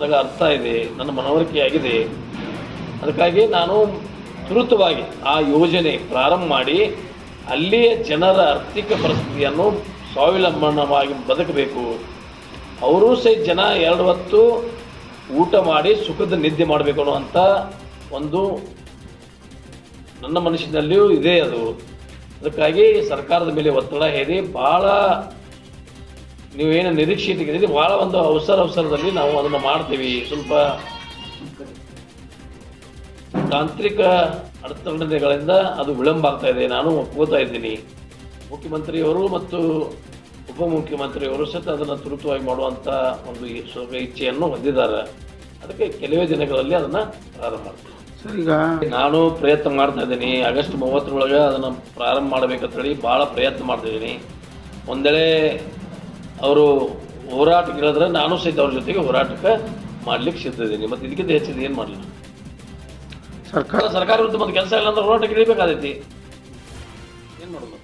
ನನಗೆ ಅರ್ಥ ಇದೆ, ನನ್ನ ಮನವರಿಕೆಯಾಗಿದೆ. ಅದಕ್ಕಾಗಿ ನಾನು ತ್ವರಿತವಾಗಿ ಆ ಯೋಜನೆ ಪ್ರಾರಂಭ ಮಾಡಿ ಅಲ್ಲಿಯ ಜನರ ಆರ್ಥಿಕ ಪರಿಸ್ಥಿತಿಯನ್ನು ಸ್ವಾವಲಂಬನವಾಗಿ ಬದುಕಬೇಕು. ಅವರೂ ಸಹಿತ ಜನ ಎರಡು ಹೊತ್ತು ಊಟ ಮಾಡಿ ಸುಖದ ನಿದ್ದೆ ಮಾಡಬೇಕು ಅನ್ನುವಂಥ ಒಂದು ನನ್ನ ಮನಸ್ಸಿನಲ್ಲಿಯೂ ಇದೆ ಅದು. ಅದಕ್ಕಾಗಿ ಸರ್ಕಾರದ ಮೇಲೆ ಒತ್ತಡ ಹೇರಿ ಭಾಳ ನೀವೇನು ನಿರೀಕ್ಷೆ ಇಟ್ಟಿದ್ದೀರಿ ಭಾಳ ಒಂದು ಅವಸರ ಅವಸರದಲ್ಲಿ ನಾವು ಅದನ್ನು ಮಾಡ್ತೀವಿ. ಸ್ವಲ್ಪ ತಾಂತ್ರಿಕ ಅಡೆತಡೆಗಳಿಂದ ಅದು ವಿಳಂಬ ಆಗ್ತಾ ಇದೆ. ನಾನು ಒಪ್ಕೋತಾ ಇದ್ದೀನಿ. ಮುಖ್ಯಮಂತ್ರಿಯವರು ಮತ್ತು ಉಪಮುಖ್ಯಮಂತ್ರಿಯವರು ಸಹಿತ ಅದನ್ನು ತುರುತವಾಗಿ ಮಾಡುವಂಥ ಒಂದು ಸ್ವಲ್ಪ ಇಚ್ಛೆಯನ್ನು ಹೊಂದಿದ್ದಾರೆ. ಅದಕ್ಕೆ ಕೆಲವೇ ದಿನಗಳಲ್ಲಿ ಅದನ್ನು ಪ್ರಾರಂಭ ಮಾಡ್ತೀವಿ. ಸರ್ ಈಗ ನಾನು ಪ್ರಯತ್ನ ಮಾಡ್ತಾ ಇದ್ದೀನಿ. ಆಗಸ್ಟ್ ಮೂವತ್ತರೊಳಗೆ ಅದನ್ನು ಪ್ರಾರಂಭ ಮಾಡ್ಬೇಕಂತೇಳಿ ಭಾಳ ಪ್ರಯತ್ನ ಮಾಡ್ತಾ ಇದ್ದೀನಿ. ಒಂದೇಳೆ ಅವರು ಹೋರಾಟ ಕೇಳಿದ್ರೆ ನಾನು ಸಹಿತ ಅವ್ರ ಜೊತೆಗೆ ಹೋರಾಟಕ್ಕೆ ಮಾಡ್ಲಿಕ್ಕೆ ಸಿದ್ಧ ಇದ್ದೀನಿ. ಮತ್ತು ಇದಕ್ಕಿಂತ ಹೆಚ್ಚಿದ ಏನು ಮಾಡಲಿಲ್ಲ ಸರ್ಕಾರ. ಸರ್ಕಾರ ವಿರುದ್ಧ ಮತ್ತು ಕೆಲಸ ಇಲ್ಲ ಅಂದ್ರೆ ಹೋರಾಟ ಇಳಿಬೇಕಾದೈತಿ ಏನು ಮಾಡೋದು